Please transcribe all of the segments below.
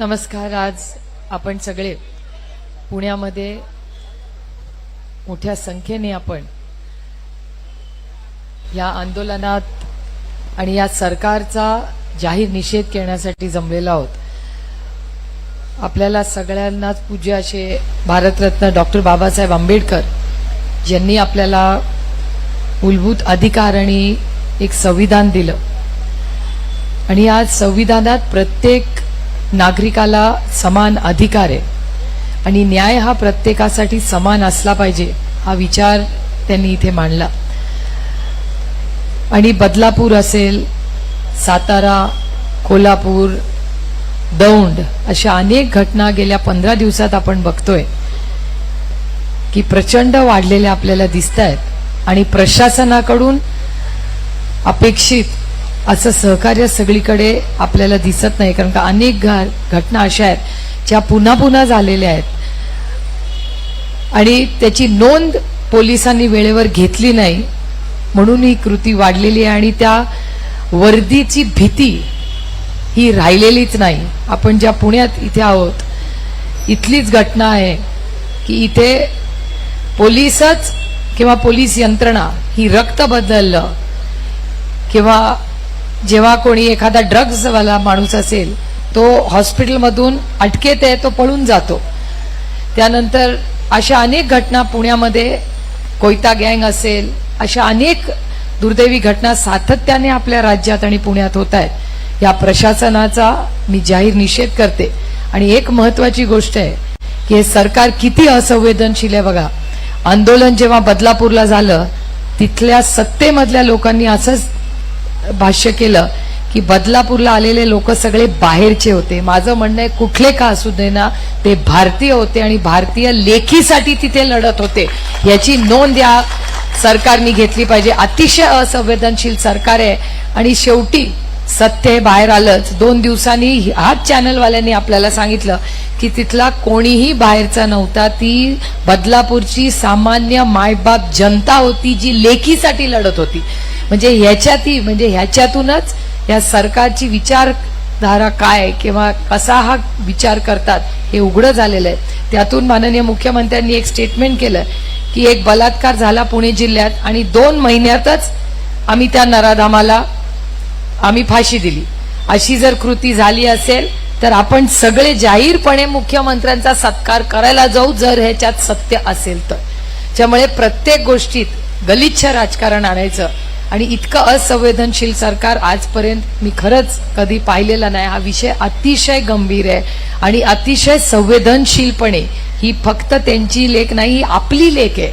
नमस्कार आज आपण सगळे पुण्यामध्ये मोठ्या संख्येने आपण या आंदोलनात आणि या सरकारचा जाहीर निषेध करण्यासाठी जमलेलो आहोत. आपल्याला सगळ्यांनाच पूज्य असे भारतरत्न डॉक्टर बाबासाहेब आंबेडकर यांनी आपल्याला मूलभूत अधिकार आणि एक संविधान दिलं. आणि आज संविधानात प्रत्येक नागरिकाला समान अधिकार आहे. आणि न्याय हा प्रत्येकासाठी समान असला पाहिजे हा विचार त्यांनी इथे मांडला. आणि बदलापूर असेल सातारा कोल्हापूर दौंड अशा अनेक घटना गेल्या पंधरा दिवसात आपण बघतोय की प्रचंड वाढलेल्या आपल्याला दिसत आहेत आणि प्रशासनाकडून अपेक्षित असं सहकार्य सगळीकडे आपल्याला दिसत नाही कारण का अनेक घटना अशा आहेत ज्या पुन्हा पुन्हा झालेल्या आहेत. आणि त्याची नोंद पोलिसांनी वेळेवर घेतली नाही म्हणून ही कृती वाढलेली आहे आणि त्या वर्दीची भीती ही राहिलेलीच नाही. आपण ज्या पुण्यात इथे आहोत इथलीच घटना आहे की इथे पोलिसच किंवा पोलीस यंत्रणा ही रक्त बदललं किंवा जेव्हा कोणी एखादा ड्रग्जवाला माणूस असेल तो हॉस्पिटलमधून अटकेत आहे तो पळून जातो. त्यानंतर अशा अनेक घटना पुण्यामध्ये कोयता गँग असेल अशा अनेक दुर्दैवी घटना सातत्याने आपल्या राज्यात आणि पुण्यात होत आहेत. या प्रशासनाचा मी जाहीर निषेध करते. आणि एक महत्वाची गोष्ट आहे की हे सरकार किती असंवेदनशील आहे बघा. आंदोलन जेव्हा बदलापूरला झालं तिथल्या सत्तेमधल्या लोकांनी असंच भाष्य केलं की बदलापूरला आलेले लोक सगळे बाहेरचे होते. माझं म्हणणं आहे कुठले का असू दे ना ते भारतीय होते आणि भारतीय लेखीसाठी तिथे लढत होते. याची नोंद या सरकारने घेतली पाहिजे. अतिशय असंवेदनशील सरकार आहे. आणि शेवटी सत्य हे बाहेर आलंच. दोन दिवसांनी हाच चॅनलवाल्यांनी आपल्याला सांगितलं की तिथला कोणीही बाहेरचा नव्हता. ती बदलापूरची सामान्य मायबाप जनता होती जी लेखीसाठी लढत होती. म्हणजे ह्याच्यातही म्हणजे ह्याच्यातूनच या सरकारची विचारधारा काय किंवा कसा हा विचार करतात हे उघडं झालेलं आहे. त्यातून माननीय मुख्यमंत्र्यांनी एक स्टेटमेंट केलं की एक बलात्कार झाला पुणे जिल्ह्यात आणि दोन महिन्यातच आम्ही त्या नराधामाला आम्ही फाशी दिली. अशी जर कृती झाली असेल तर आपण सगळे जाहीरपणे मुख्यमंत्र्यांचा सत्कार करायला जाऊ जर ह्याच्यात सत्य असेल तर. त्यामुळे प्रत्येक गोष्टीत गलिच्छ राजकारण आणायचं. आणि इतकं असंवेदनशील सरकार आजपर्यंत मी खरंच कधी पाहिलेला नाही. हा विषय अतिशय गंभीर आहे. आणि अतिशय संवेदनशीलपणे ही फक्त त्यांची लेख नाही ही आपली लेख आहे.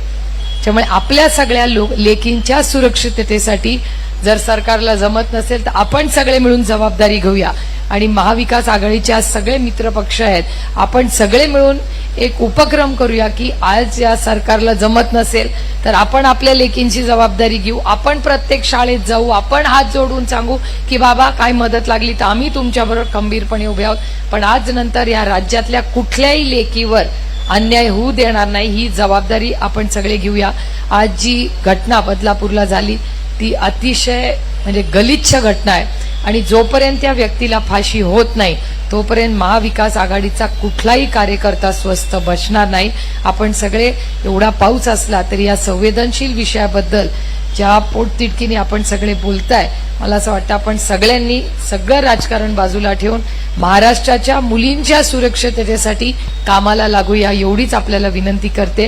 त्यामुळे आपल्या सगळ्या लोक लेखींच्या सुरक्षिततेसाठी जर सरकारला जमत नसेल तर आपण सगळे मिळून जबाबदारी घेऊया. आणि महाविकास आघाडीच्या सगळे मित्र पक्ष आहेत. आपण सगळे मिळून एक उपक्रम करूया की आज या सरकारला जमत नसेल तर आपण आपल्या लेकींची जबाबदारी घेऊ. आपण प्रत्येक शाळेत जाऊ. आपण हात जोडून सांगू की बाबा काय मदत लागली तर आम्ही तुमच्याबरोबर खंबीरपणे उभे आहोत. पण आज नंतर या राज्यातल्या कुठल्याही लेकीवर अन्याय होऊ देणार नाही. ही जबाबदारी आपण सगळे घेऊया. आज जी घटना बदलापूरला झाली ती अतिशय म्हणजे गलिच्छ घटना आहे. आणि जोपर्यंत त्या व्यक्तीला फाशी होत नाही तोपर्यंत महाविकास आघाडीचा कुठलाही कार्यकर्ता स्वस्थ बसणार नाही. आपण सगळे एवढा पाऊस असला तरी या संवेदनशील विषयाबद्दल ज्या पोटतिडकीने आपण सगळे बोलताय मला असं वाटतं आपण सगळ्यांनी सगळं राजकारण बाजूला ठेवून महाराष्ट्राच्या मुलींच्या सुरक्षिततेसाठी कामाला लागूया एवढीच आपल्याला विनंती करते.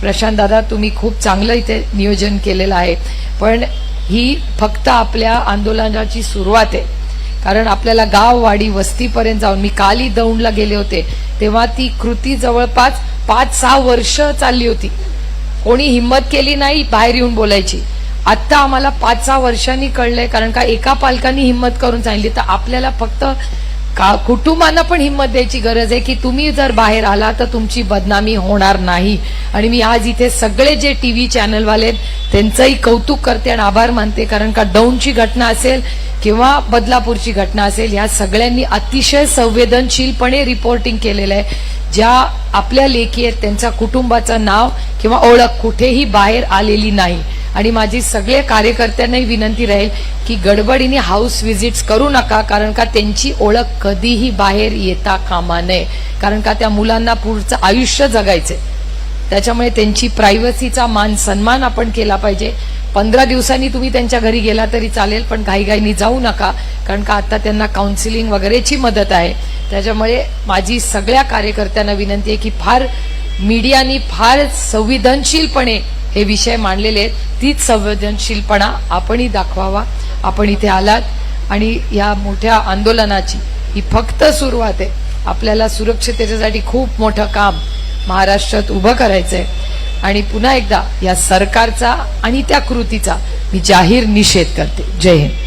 प्रशांत दादा तुम्ही खूप चांगलं इथे नियोजन केलेलं आहे. पण ही फक्त आपल्या आंदोलनाची सुरुवात आहे. कारण आपल्याला गाव वाडी वस्तीपर्यंत जाऊन मी काली दौंडला गेले होते तेव्हा ती कृती जवळपास पाच सहा वर्ष चालली होती. कोणी हिंमत केली नाही बाहेर येऊन बोलायची. आत्ता आम्हाला पाच सहा वर्षांनी कळलंय कारण का एका पालकांनी हिंमत करून सांगितली तर आपल्याला फक्त का कुटुंबांना पण हिंमत द्यायची गरज आहे की तुम्ही जर बाहेर आला तर तुमची बदनामी होणार नाही. आणि मी आज इथे सगळे जे टी व्ही चॅनलवाले आहेत, त्यांचंही कौतुक करते आणि आभार मानते. कारण का दौंडची घटना असेल किंवा बदलापूरची घटना असेल या सगळ्यांनी अतिशय संवेदनशीलपणे रिपोर्टिंग केलेलं आहे. ज्या आपल्या लेखी आहेत त्यांच्या कुटुंबाचं नाव किंवा ओळख कुठेही बाहेर आलेली नाही. आणि माझी सगळे कार्यकर्त्यांनाही विनंती राहील की गडबडीने हाऊस व्हिजिट्स करू नका कारण का त्यांची ओळख कधीही बाहेर येता कामा नये. कारण का त्या मुलांना पुढचं आयुष्य जगायचंय. त्याच्यामुळे त्यांची प्रायव्हसीचा मान सन्मान आपण केला पाहिजे. पंधरा दिवसांनी तुम्ही त्यांच्या घरी गेला तरी चालेल पण घाईघाईनी जाऊ नका कारण का आता त्यांना काउन्सिलिंग वगैरेची मदत आहे. त्याच्यामुळे माझी सगळ्या कार्यकर्त्यांना विनंती आहे की फार मीडियानी फार संवेदनशीलपणे हे विषय मांडलेले आहेत. तीच संवेदनशीलपणा आपणही दाखवावा. आपण इथे आलात आणि या मोठ्या आंदोलनाची ही फक्त सुरुवात आहे. आपल्याला सुरक्षिततेच्यासाठी खूप मोठं काम महाराष्ट्रात उभं करायचंय. आणि पुन्हा एकदा या सरकारचा आणि त्या कृतीचा मी जाहीर निषेध करते. जय हिंद.